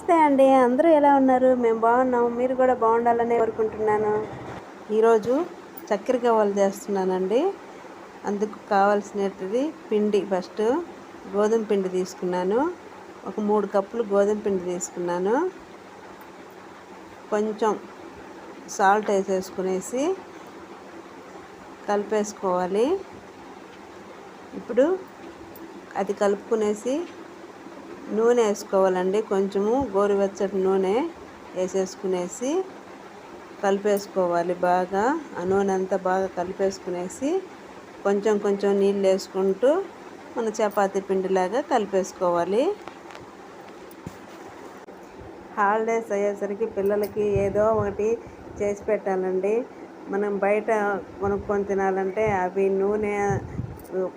నమస్తే అండి. అందరూ ఎలా ఉన్నారు? మేము బాగున్నాం మీరు కూడా బాగుండాలని కోరుకుంటున్నాను. ఈరోజు చక్కెర గవ్వలు చేస్తున్నానండి. అందుకు కావాల్సినది పిండి ఫస్ట్. గోధుమ పిండి తీసుకున్నాను. ఒక మూడు కప్పులు గోధుమ పిండి తీసుకున్నాను. కొంచెం సాల్ట్ వేసేసుకునేసి కలిపేసుకోవాలి. ఇప్పుడు అది కలుపుకునేసి నూనె వేసుకోవాలండి. కొంచెము గోరువెచ్చటి నూనె వేసేసుకునేసి కలిపేసుకోవాలి బాగా. ఆ నూనె అంతా బాగా కలిపేసుకునేసి కొంచెం కొంచెం నీళ్ళు వేసుకుంటూ మన చపాతీ పిండిలాగా కలిపేసుకోవాలి. హాలిడేస్ అయ్యేసరికి పిల్లలకి ఏదో ఒకటి చేసి పెట్టాలండి. మనం బయట కొనుక్కొని తినాలంటే అవి నూనె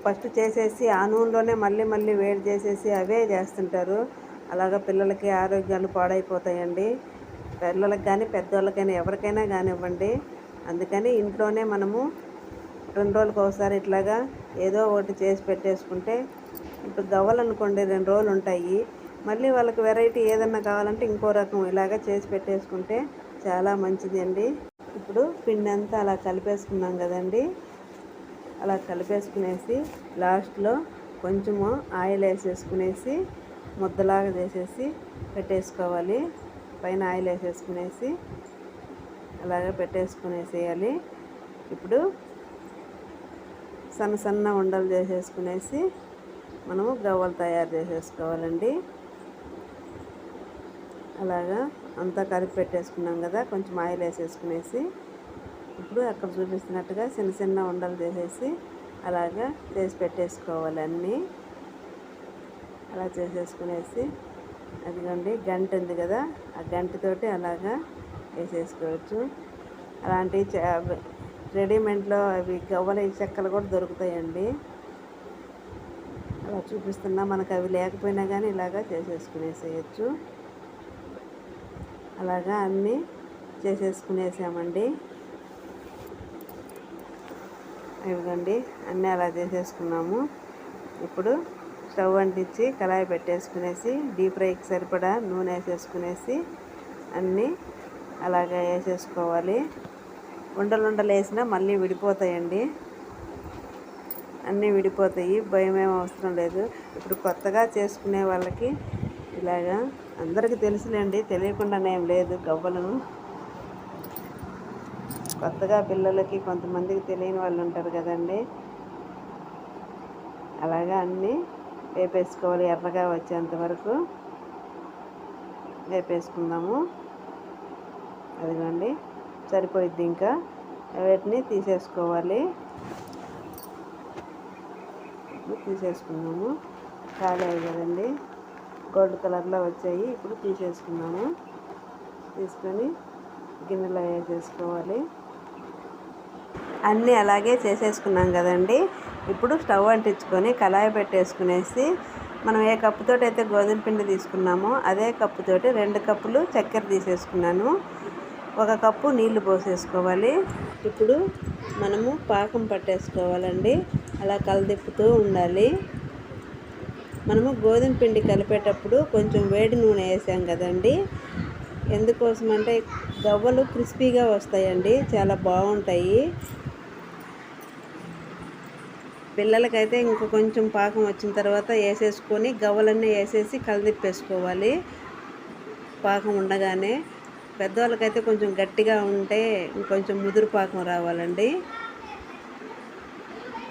ఫస్ట్ చేసేసి ఆ నూనెలోనే మళ్ళీ మళ్ళీ వేడి చేసేసి అవే చేస్తుంటారు. అలాగా పిల్లలకి ఆరోగ్యాలు పాడైపోతాయండి. పిల్లలకి కానీ పెద్దవాళ్ళకైనా ఎవరికైనా కానివ్వండి అందుకని ఇంట్లోనే మనము రెండు రోజులకు ఒకసారి ఇట్లాగా ఏదో ఒకటి చేసి పెట్టేసుకుంటే ఇప్పుడు గవ్వలనుకోండి రెండు రోజులు ఉంటాయి. మళ్ళీ వాళ్ళకి వెరైటీ ఏదన్నా కావాలంటే ఇంకో రకం ఇలాగ చేసి పెట్టేసుకుంటే చాలా మంచిది అండి ఇప్పుడు పిండి అంతా అలా కలిపేసుకున్నాం కదండి. అలా కలిపేసుకునేసి లాస్ట్లో కొంచెము ఆయిల్ వేసేసుకునేసి ముద్దలాగా చేసేసి పెట్టేసుకోవాలి. పైన ఆయిల్ వేసేసుకునేసి అలాగే పెట్టేసుకునేసేయాలి. ఇప్పుడు సన్న సన్న ఉండలు చేసేసుకునేసి మనము గవ్వలు తయారు చేసేసుకోవాలండి. అలాగా అంతా కలిపి పెట్టేసుకున్నాం కదా కొంచెం ఆయిల్ వేసేసుకునేసి ఇప్పుడు అక్కడ చూపిస్తున్నట్టుగా చిన్న చిన్న ఉండలు చేసేసి అలాగా చేసి పెట్టేసుకోవాలి అన్నీ. అలా చేసేసుకునేసి అదిగోండి గంట ఉంది కదా ఆ గంటతోటి అలాగా వేసేసుకోవచ్చు. అలాంటి రెడీమేడ్లో అవి గవ్వల చెక్కలు కూడా దొరుకుతాయండి. అలా చూపిస్తున్నా మనకు అవి లేకపోయినా కానీ ఇలాగా చేసేసుకునేసేయచ్చు. అలాగా అన్నీ చేసేసుకునేసామండి. ఇవ్వండి. అన్నీ అలా చేసేసుకున్నాము. ఇప్పుడు స్టవ్ అంటించి కళాయి పెట్టేసుకునేసి డీప్ ఫ్రైకి సరిపడా నూనె వేసేసుకునేసి అన్నీ అలాగే వేసేసుకోవాలి. ఉండలు ఉండలు వేసినా మళ్ళీ విడిపోతాయండి. అన్నీ విడిపోతాయి. భయం ఏం అవసరం లేదు. ఇప్పుడు కొత్తగా చేసుకునే వాళ్ళకి ఇలాగా అందరికీ తెలుసులేండి. తెలియకుండానే ఏం లేదు గవ్వలను. కొత్తగా పిల్లలకి కొంతమందికి తెలియని వాళ్ళు ఉంటారు కదండి. అలాగా అన్నీ వేపేసుకోవాలి ఎర్రగా వచ్చేంత వరకు వేపేసుకుందాము. అదిగోండి సరిపోయిద్ది ఇంకా. వీటిని తీసేసుకోవాలి. తీసేసుకున్నాము ఖాళీ కదండి. గోల్డ్ కలర్లో వచ్చాయి ఇప్పుడు తీసేసుకున్నాము తీసుకొని గిన్నెలో వేసేసుకోవాలి. అన్నీ అలాగే చేసేసుకున్నాం కదండి. ఇప్పుడు స్టవ్ అంటించుకొని కళాయి పెట్టేసుకునేసి మనం ఏ కప్పుతోటి అయితే గోధుమ పిండి తీసుకున్నామో అదే కప్పుతోటి రెండు కప్పులు చక్కెర తీసేసుకున్నాను. ఒక కప్పు నీళ్ళు పోసేసుకోవాలి. ఇప్పుడు మనము పాకం పట్టేసుకోవాలండి. అలా కలదిప్పుతూ ఉండాలి. మనము గోధుమ పిండి కలిపేటప్పుడు కొంచెం వేడి నూనె వేసాం కదండి. ఎందుకోసం అంటే గవ్వలు క్రిస్పీగా వస్తాయండి చాలా బాగుంటాయి. పిల్లలకైతే ఇంకా కొంచెం పాకం వచ్చిన తర్వాత వేసేసుకొని గవ్వలన్నీ వేసేసి కలదిప్పేసుకోవాలి. పాకం ఉండగానే పెద్దవాళ్ళకైతే కొంచెం గట్టిగా ఉంటే ఇంకొంచెం ముదురు పాకం రావాలండి.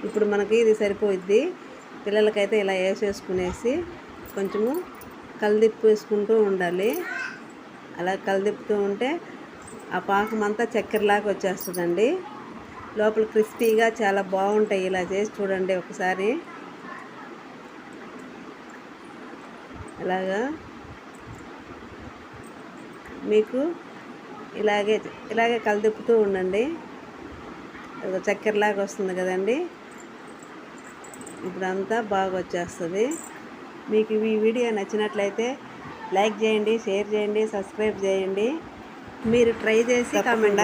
ఇప్పుడు మనకి ఇది సరిపోయిద్ది. పిల్లలకైతే ఇలా వేసేసుకునేసి కొంచెము కలదిప్పేసుకుంటూ ఉండాలి. అలా కలిదిప్పుతూ ఉంటే ఆ పాకం అంతా చక్కెరలాగా వచ్చేస్తుందండి. లోపల క్రిస్పీగా చాలా బాగుంటాయి ఇలా చేసి చూడండి ఒకసారి. ఇలాగా మీకు ఇలాగే ఇలాగే కలిదిప్పుతూ ఉండండి. చక్కెరలాగా వస్తుంది కదండి. ఇప్పుడంతా బాగా వచ్చేస్తుంది మీకు ఈ వీడియో నచ్చినట్లయితే లైక్ చేయండి షేర్ చేయండి సబ్స్క్రైబ్ చేయండి. మీరు ట్రై చేసి కామెంట్